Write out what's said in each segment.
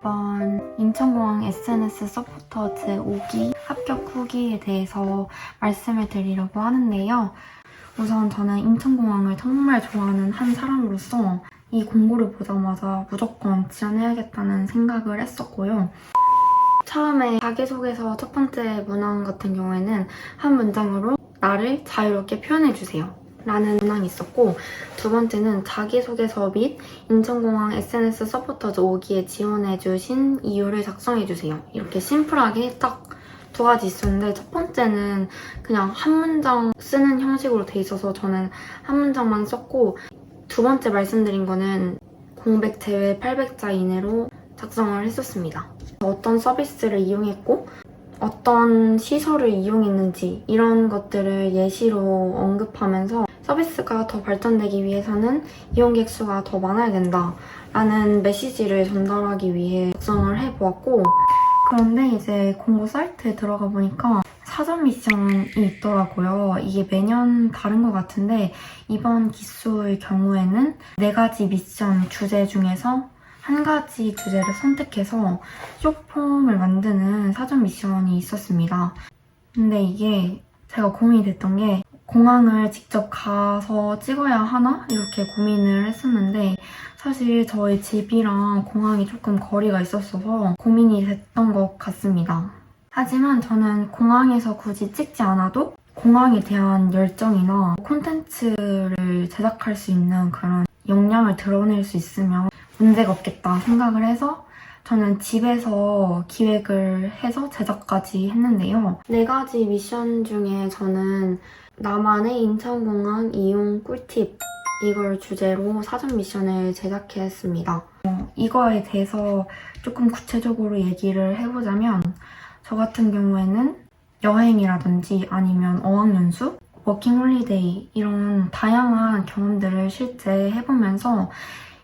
이번 인천공항 SNS 서포터즈 5기 합격 후기에 대해서 말씀을 드리려고 하는데요. 우선 저는 인천공항을 정말 좋아하는 한 사람으로서 이 공고를 보자마자 무조건 지원해야겠다는 생각을 했었고요. 처음에 자기소개서 첫 번째 문항 같은 경우에는 한 문장으로 나를 자유롭게 표현해주세요. 라는 문항이 있었고 두 번째는 자기소개서 및 인천공항 SNS 서포터즈 5기에 지원해주신 이유를 작성해주세요. 이렇게 심플하게 딱 두 가지 있었는데 첫 번째는 그냥 한 문장 쓰는 형식으로 돼 있어서 저는 한 문장만 썼고 두 번째 말씀드린 거는 공백 제외 800자 이내로 작성을 했었습니다. 어떤 서비스를 이용했고 어떤 시설을 이용했는지 이런 것들을 예시로 언급하면서 서비스가 더 발전되기 위해서는 이용객 수가 더 많아야 된다 라는 메시지를 전달하기 위해 작성을 해보았고 그런데 이제 공고 사이트에 들어가 보니까 사전 미션이 있더라고요. 이게 매년 다른 것 같은데 이번 기수의 경우에는 네 가지 미션 주제 중에서 한 가지 주제를 선택해서 쇼폼을 만드는 사전 미션이 있었습니다. 근데 이게 제가 고민이 됐던 게 공항을 직접 가서 찍어야 하나? 이렇게 고민을 했었는데 사실 저희 집이랑 공항이 조금 거리가 있었어서 고민이 됐던 것 같습니다. 하지만 저는 공항에서 굳이 찍지 않아도 공항에 대한 열정이나 콘텐츠를 제작할 수 있는 그런 역량을 드러낼 수 있으면 문제가 없겠다 생각을 해서 저는 집에서 기획을 해서 제작까지 했는데요. 네 가지 미션 중에 저는 나만의 인천공항 이용 꿀팁 이걸 주제로 사전 미션을 제작했습니다. 어, 이거에 대해서 조금 구체적으로 얘기를 해보자면 저 같은 경우에는 여행이라든지 아니면 어학연수, 워킹홀리데이 이런 다양한 경험들을 실제 해보면서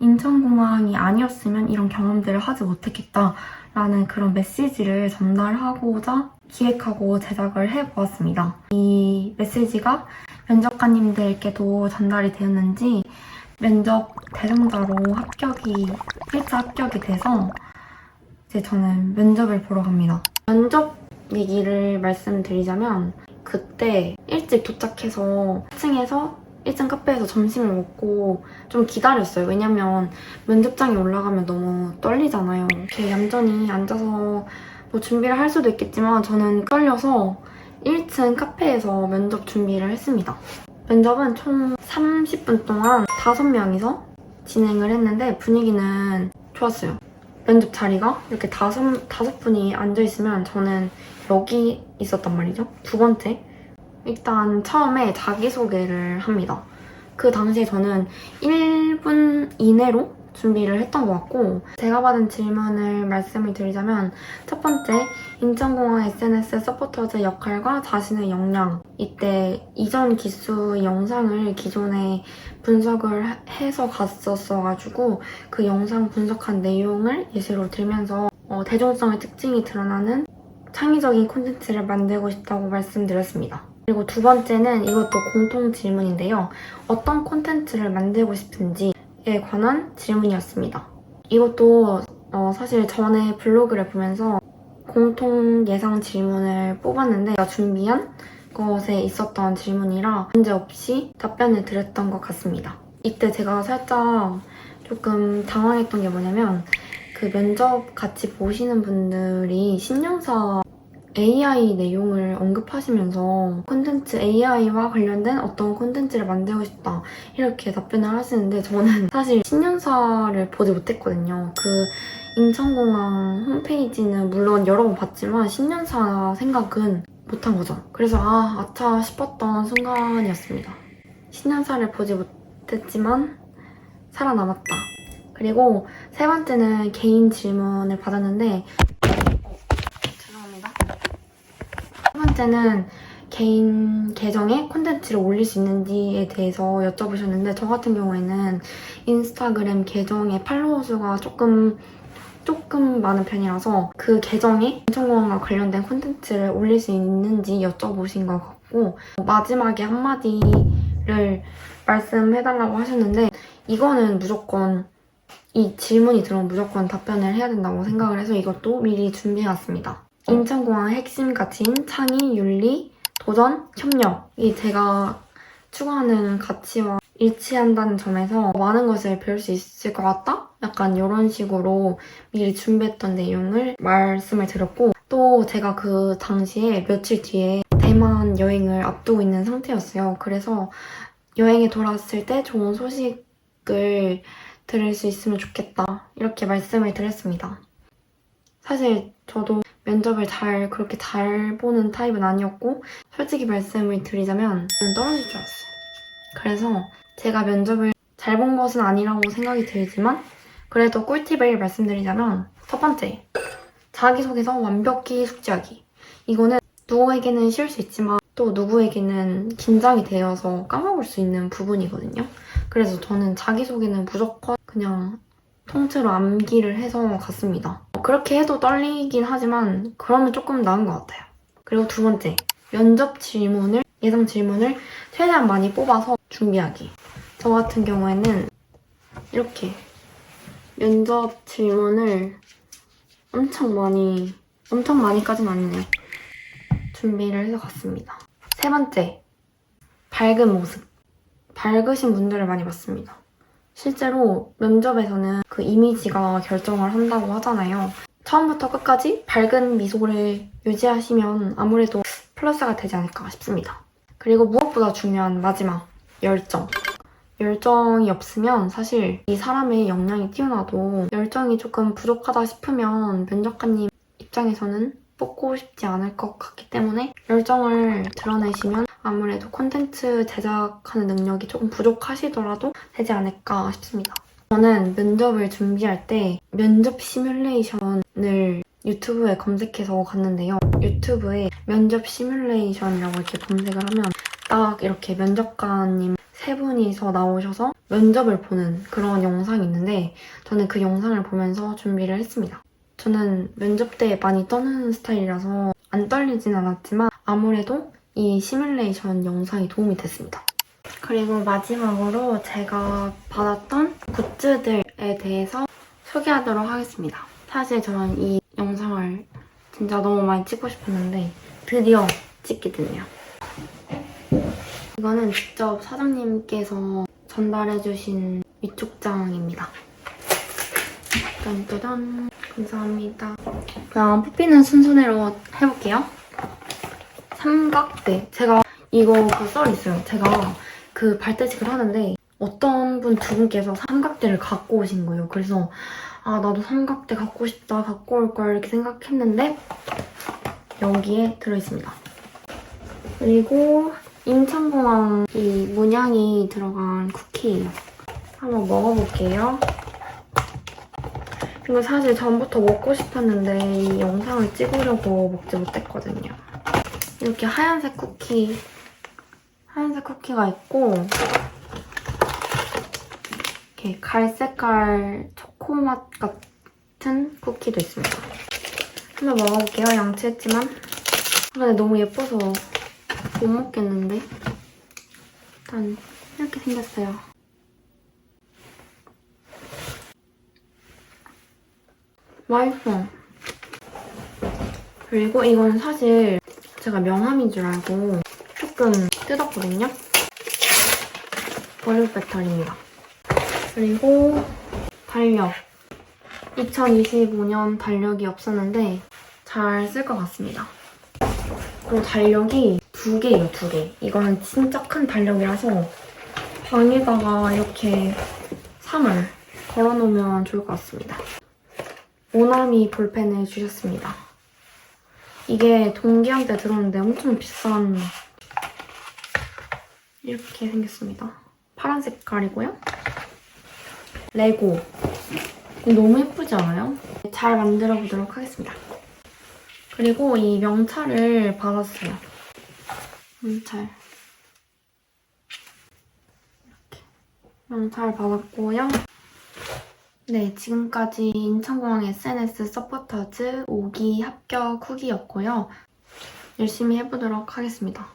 인천공항이 아니었으면 이런 경험들을 하지 못했겠다라는 그런 메시지를 전달하고자 기획하고 제작을 해보았습니다. 이 메시지가 면접관님들께도 전달이 되었는지 면접 대상자로 합격이 1차 합격이 돼서 이제 저는 면접을 보러 갑니다. 면접 얘기를 말씀드리자면 그때 일찍 도착해서 1층에서 1층 카페에서 점심을 먹고 좀 기다렸어요. 왜냐면 면접장에 올라가면 너무 떨리잖아요. 이렇게 얌전히 앉아서 뭐 준비를 할 수도 있겠지만 저는 떨려서 1층 카페에서 면접 준비를 했습니다. 면접은 총 30분 동안 5명이서 진행을 했는데 분위기는 좋았어요. 면접 자리가 이렇게 다섯, 다섯 분이 앉아있으면 저는 여기 있었단 말이죠. 두 번째. 일단 처음에 자기소개를 합니다. 그 당시에 저는 1분 이내로 준비를 했던 것 같고 제가 받은 질문을 말씀을 드리자면 첫 번째 인천공항 SNS 서포터즈 역할과 자신의 역량 이때 이전 기수 영상을 기존에 분석을 해서 갔었어가지고 그 영상 분석한 내용을 예시로 들면서 어, 대중성의 특징이 드러나는 창의적인 콘텐츠를 만들고 싶다고 말씀드렸습니다. 그리고 두 번째는 이것도 공통 질문인데요. 어떤 콘텐츠를 만들고 싶은지에 관한 질문이었습니다. 이것도 어, 사실 전에 블로그를 보면서 공통 예상 질문을 뽑았는데 제가 준비한 것에 있었던 질문이라 문제 없이 답변을 드렸던 것 같습니다. 이때 제가 살짝 조금 당황했던 게 뭐냐면 그 면접 같이 보시는 분들이 신년사 AI 내용을 언급하시면서 콘텐츠 AI와 관련된 어떤 콘텐츠를 만들고 싶다 이렇게 답변을 하시는데 저는 사실 신년사를 보지 못했거든요. 그 인천공항 홈페이지는 물론 여러 번 봤지만 신년사 생각은 못한 거죠. 그래서 아 아차 싶었던 순간이었습니다. 신년사를 보지 못했지만 살아남았다. 그리고 세 번째는 개인 질문을 받았는데 어, 죄송합니다. 세 번째는 개인 계정에 콘텐츠를 올릴 수 있는지에 대해서 여쭤보셨는데 저 같은 경우에는 인스타그램 계정의 팔로워 수가 조금 조금 많은 편이라서 그 계정에 인천공항과 관련된 콘텐츠를 올릴 수 있는지 여쭤보신 것 같고 마지막에 한마디를 말씀해달라고 하셨는데 이거는 무조건 이 질문이 들어오면 무조건 답변을 해야 된다고 생각을 해서 이것도 미리 준비해왔습니다. 인천공항 핵심 가치인 창의, 윤리, 도전, 협력. 이 제가 추구하는 가치와 일치한다는 점에서 많은 것을 배울 수 있을 것 같다? 약간 이런 식으로 미리 준비했던 내용을 말씀을 드렸고 또 제가 그 당시에 며칠 뒤에 대만 여행을 앞두고 있는 상태였어요. 그래서 여행에 돌아왔을 때 좋은 소식을 들을 수 있으면 좋겠다. 이렇게 말씀을 드렸습니다. 사실 저도 면접을 잘 그렇게 잘 보는 타입은 아니었고 솔직히 말씀을 드리자면 저는 떨어질 줄 알았어요. 그래서 제가 면접을 잘 본 것은 아니라고 생각이 들지만 그래도 꿀팁을 말씀드리자면 첫 번째 자기소개서 완벽히 숙지하기 이거는 누구에게는 쉬울 수 있지만 또 누구에게는 긴장이 되어서 까먹을 수 있는 부분이거든요. 그래서 저는 자기소개는 무조건 그냥 통째로 암기를 해서 갔습니다. 그렇게 해도 떨리긴 하지만 그러면 조금 나은 것 같아요. 그리고 두 번째, 면접 질문을, 예상 질문을 최대한 많이 뽑아서 준비하기. 저 같은 경우에는 이렇게 면접 질문을 엄청 많이, 엄청 많이까지는 아니네요. 준비를 해서 갔습니다. 세 번째, 밝은 모습. 밝으신 분들을 많이 봤습니다. 실제로 면접에서는 그 이미지가 결정을 한다고 하잖아요. 처음부터 끝까지 밝은 미소를 유지하시면 아무래도 플러스가 되지 않을까 싶습니다. 그리고 무엇보다 중요한 마지막, 열정. 열정이 없으면 사실 이 사람의 역량이 뛰어나도 열정이 조금 부족하다 싶으면 면접관님 입장에서는 뽑고 싶지 않을 것 같기 때문에 열정을 드러내시면 아무래도 콘텐츠 제작하는 능력이 조금 부족하시더라도 되지 않을까 싶습니다. 저는 면접을 준비할 때 면접 시뮬레이션을 유튜브에 검색해서 갔는데요. 유튜브에 면접 시뮬레이션이라고 이렇게 검색을 하면 딱 이렇게 면접관님 세 분이서 나오셔서 면접을 보는 그런 영상이 있는데 저는 그 영상을 보면서 준비를 했습니다. 저는 면접 때 많이 떠는 스타일이라서 안 떨리진 않았지만 아무래도 이 시뮬레이션 영상이 도움이 됐습니다. 그리고 마지막으로 제가 받았던 굿즈들에 대해서 소개하도록 하겠습니다. 사실 저는 이 영상을 진짜 너무 많이 찍고 싶었는데 드디어 찍게 됐네요. 이거는 직접 사장님께서 전달해주신 위촉장입니다. 짠짜잔 감사합니다. 그냥 뽑히는 순서대로 해볼게요. 삼각대. 제가 이거 그 썰 있어요. 제가 그 발대식을 하는데 어떤 분 두 분께서 삼각대를 갖고 오신 거예요. 그래서 아 나도 삼각대 갖고 싶다 갖고 올 걸 이렇게 생각했는데 여기에 들어있습니다. 그리고 인천공항 이 문양이 들어간 쿠키 한번 먹어볼게요. 이거 사실 전부터 먹고 싶었는데 이 영상을 찍으려고 먹지 못했거든요. 이렇게 하얀색 쿠키, 하얀색 쿠키가 있고 이렇게 갈색깔 초코맛 같은 쿠키도 있습니다. 한번 먹어볼게요. 양치했지만 근데 너무 예뻐서 못 먹겠는데 일단 이렇게 생겼어요. 맛있어. 그리고 이건 사실 제가 명함인 줄 알고 조금 뜯었거든요. 버릴 배터리입니다. 그리고 달력. 2025년 달력이 없었는데 잘 쓸 것 같습니다. 그리고 달력이 두 개예요, 두 개. 이거는 진짜 큰 달력이라서 방에다가 이렇게 3을 걸어놓으면 좋을 것 같습니다. 오나미 볼펜을 주셨습니다. 이게 동기한테 들었는데 엄청 비싼 이렇게 생겼습니다. 파란 색깔이고요. 레고. 너무 예쁘지 않아요? 잘 만들어 보도록 하겠습니다. 그리고 이 명찰을 받았어요. 명찰. 이렇게. 명찰 받았고요. 네, 지금까지 인천공항 SNS 서포터즈 5기 합격 후기였고요. 열심히 해보도록 하겠습니다.